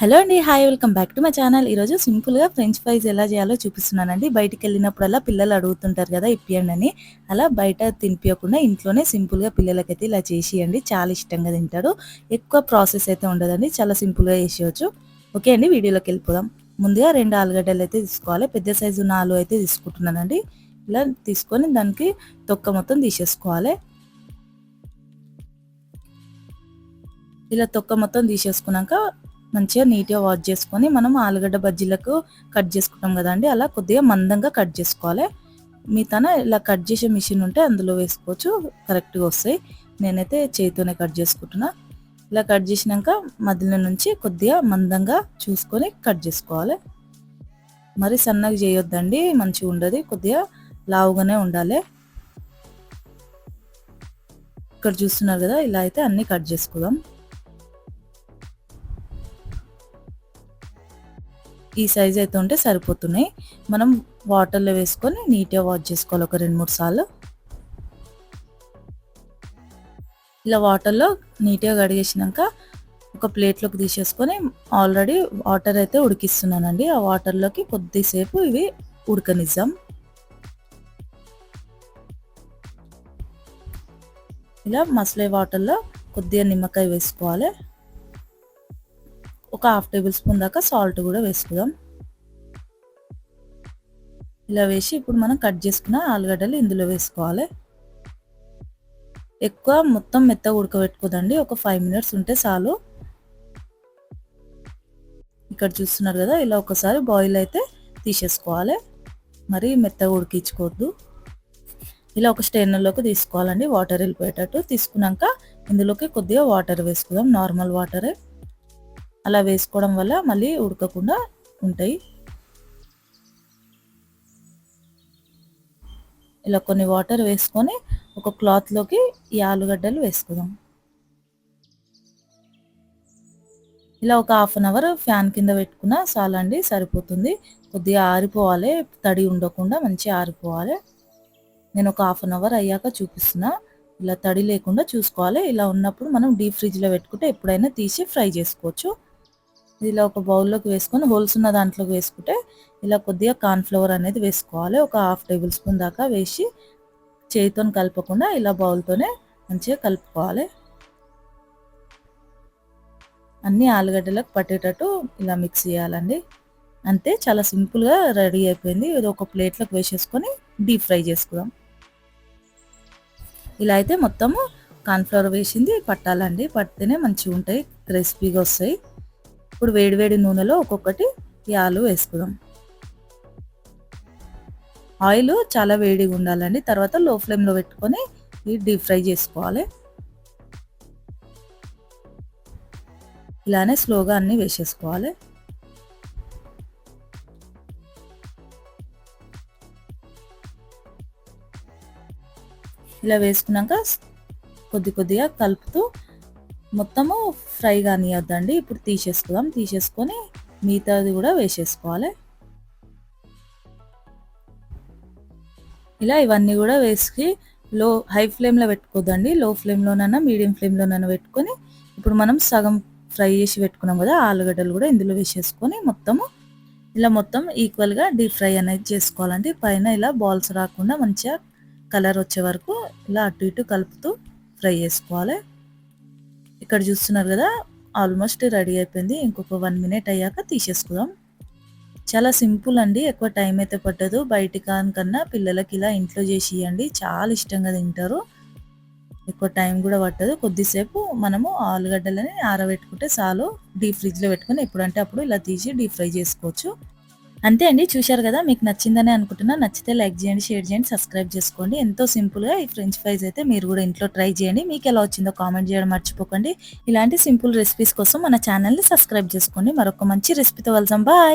Hello అండి hi welcome back to my channel. ఈరోజు సింపుల్గా ఫ్రెంచ్ ఫ్రైస్ ఎలా చేయాలో చూపిస్తున్నానండి. బయటికి వెళ్ళినప్పుడల్లా పిల్లలు అడుగుతుంటారు కదా ఇప్పియండి అని అలా బయట తినిపించకుండా ఇంట్లోనే సింపుల్గా పిల్లలకైతే ఇలా చేసియండి. చాలా ఇష్టంగా తింటారు. ఎక్కువ ప్రాసెస్ అయితే ఉండదండి. చాలా సింపుల్గా చేసేయచ్చు. ఓకే అండి వీడియోలోకి వెళ్ళిపోదాం. ముందుగా రెండు ఆలుగడ్డలు అయితే తీసుకోవాలి. పెద్ద సైజు నాలుగు అయితే తీసుకుంటున్నానండి. ఇలా తీసుకొని దానికి తొక్క మొత్తం తీసేసుకోవాలి. ఇలా తొక్క మొత్తం తీసేసుకున్నాక మంచిగా నీట్గా వాష్ చేసుకొని మనం ఆలుగడ్డ బజ్జీలకు కట్ చేసుకుంటాం కదండి అలా కొద్దిగా మందంగా కట్ చేసుకోవాలి. తన ఇలా కట్ చేసే మిషన్ ఉంటే అందులో వేసుకోవచ్చు. కరెక్ట్గా వస్తాయి. నేనైతే చేతితోనే కట్ చేసుకుంటున్నా. ఇలా కట్ చేసినాక మధ్యలో నుంచి కొద్దిగా మందంగా చూసుకొని కట్ చేసుకోవాలి. మరి సన్నగా చేయొద్దండి. మంచిగా ఉండదు. కొద్దిగా లావుగానే ఉండాలి. ఇక్కడ చూస్తున్నారు కదా ఇలా అయితే అన్నీ కట్ చేసుకుందాం. ఈ సైజ్ అయితే ఉంటే సరిపోతున్నాయి. మనం వాటర్లో వేసుకొని నీట్గా వాష్ చేసుకోవాలి ఒక రెండు మూడు సార్లు. ఇలా వాటర్లో నీట్గా కడిగేసినాక ఒక ప్లేట్లోకి తీసేసుకొని ఆల్రెడీ వాటర్ అయితే ఉడికిస్తున్నానండి. ఆ వాటర్లోకి కొద్దిసేపు ఇవి ఉడకనిద్దాం. ఇలా మసలే వాటర్లో కొద్దిగా నిమ్మకాయ వేసుకోవాలి. ఒక హాఫ్ టేబుల్ స్పూన్ దాకా సాల్ట్ కూడా వేసుకుందాం. ఇలా వేసి ఇప్పుడు మనం కట్ చేసుకున్న ఆలుగడ్డలు ఇందులో వేసుకోవాలి. ఎక్కువ మొత్తం మెత్తగా ఉడకబెట్టుకోదండి. ఒక ఫైవ్ మినిట్స్ ఉంటే చాలు. ఇక్కడ చూస్తున్నారు కదా ఇలా ఒకసారి బాయిల్ అయితే తీసేసుకోవాలి. మరి మెత్తగా ఉడికించుకోవద్దు. ఇలా ఒక స్టెయినర్లోకి తీసుకోవాలండి. వాటర్ వెళ్ళిపోయేటట్టు. తీసుకున్నాక ఇందులోకి కొద్దిగా వాటర్ వేసుకుందాం. నార్మల్ వాటరే అలా వేసుకోవడం వల్ల మళ్ళీ ఉడకకుండా ఉంటాయి. ఇలా కొన్ని వాటర్ వేసుకొని ఒక క్లాత్లోకి ఈ ఆలుగడ్డలు వేసుకుందాం. ఇలా ఒక హాఫ్ అన్ అవర్ ఫ్యాన్ కింద పెట్టుకున్న చాలండి సరిపోతుంది. కొద్దిగా ఆరిపోవాలి తడి ఉండకుండా మంచిగా ఆరిపోవాలి. నేను ఒక హాఫ్ అన్ అవర్ అయ్యాక చూపిస్తున్నా. ఇలా తడి లేకుండా చూసుకోవాలి. ఇలా ఉన్నప్పుడు మనం డీప్ ఫ్రిడ్జ్లో పెట్టుకుంటే ఎప్పుడైనా తీసి ఫ్రై చేసుకోవచ్చు. ఇలా ఒక బౌల్లోకి వేసుకొని హోల్స్ ఉన్న దాంట్లోకి వేసుకుంటే ఇలా కొద్దిగా కార్న్ఫ్లవర్ అనేది వేసుకోవాలి. ఒక హాఫ్ టేబుల్ స్పూన్ దాకా వేసి చేతితో కలపకుండా ఇలా బౌల్తోనే మంచిగా కలుపుకోవాలి. అన్ని ఆలుగడ్డలకు పట్టేటట్టు ఇలా మిక్స్ చేయాలండి. అంతే చాలా సింపుల్గా రెడీ అయిపోయింది. ఇది ఒక ప్లేట్లోకి వేసేసుకొని డీప్ ఫ్రై చేసుకుందాం. ఇలా అయితే మొత్తము కార్న్ఫ్లవర్ వేసింది పట్టాలండి. పడితేనే మంచిగా ఉంటాయి క్రిస్పీగా వస్తాయి. ఇప్పుడు వేడివేడి నూనెలో ఒక్కొక్కటి ఈ ఆలు వేసుకుందాం. ఆయిల్ చాలా వేడిగా ఉండాలండి. తర్వాత లో ఫ్లేమ్లో పెట్టుకొని ఈ డీప్ ఫ్రై చేసుకోవాలి. ఇలానే స్లోగా అన్నీ వేసేసుకోవాలి. ఇలా వేసుకున్నాక కొద్ది కొద్దిగా కలుపుతూ మొత్తము ఫ్రై కానియద్దండి. ఇప్పుడు తీసేసుకుందాం. తీసేసుకొని మిగతాది కూడా వేసేసుకోవాలి. ఇలా ఇవన్నీ కూడా వేసి లో హై ఫ్లేమ్లో పెట్టుకోదండి లో ఫ్లేమ్లోనైనా మీడియం ఫ్లేమ్లోనైనా పెట్టుకొని ఇప్పుడు మనం సగం ఫ్రై చేసి పెట్టుకున్నాం కదా ఆలుగడ్డలు కూడా ఇందులో వేసేసుకొని మొత్తము ఇలా మొత్తం ఈక్వల్గా డీప్ ఫ్రై అనేది చేసుకోవాలండి. పైన ఇలా బాల్స్ రాకుండా మంచిగా కలర్ వచ్చే వరకు ఇలా అటు ఇటు కలుపుతూ ఫ్రై చేసుకోవాలి. ఇక్కడ చూస్తున్నారు కదా ఆల్మోస్ట్ రెడీ అయిపోయింది. ఇంకొక వన్ మినిట్ అయ్యాక తీసేసుకుందాం. చాలా సింపుల్ అండి ఎక్కువ టైం అయితే పట్టదు. బయట కానికన్నా పిల్లలకి ఇలా ఇంట్లో చేసి ఇవ్వండి చాలా ఇష్టంగా తింటారు. ఎక్కువ టైం కూడా పట్టదు. కొద్దిసేపు మనము ఆలుగడ్డలని ఆరబెట్టుకుంటే చాలు. డీప్ ఫ్రిడ్జ్లో పెట్టుకుని ఎప్పుడంటే అప్పుడు ఇలా తీసి డీప్ ఫ్రై చేసుకోవచ్చు. అంతే అండి చూశారు కదా మీకు నచ్చిందని అనుకుంటున్నా. నచ్చితే లైక్ చేయండి షేర్ చేయండి సబ్స్క్రైబ్ చేసుకోండి. ఎంతో సింపుల్గా ఈ ఫ్రెంచ్ ఫ్రైస్ అయితే మీరు కూడా ఇంట్లో ట్రై చేయండి. మీకు ఎలా వచ్చిందో కామెంట్ చేయడం మర్చిపోకండి. ఇలాంటి సింపుల్ రెసిపీస్ కోసం మన ఛానల్ని సబ్స్క్రైబ్ చేసుకోండి. మరొక మంచి రెసిపీతో వెళ్దాం బాయ్!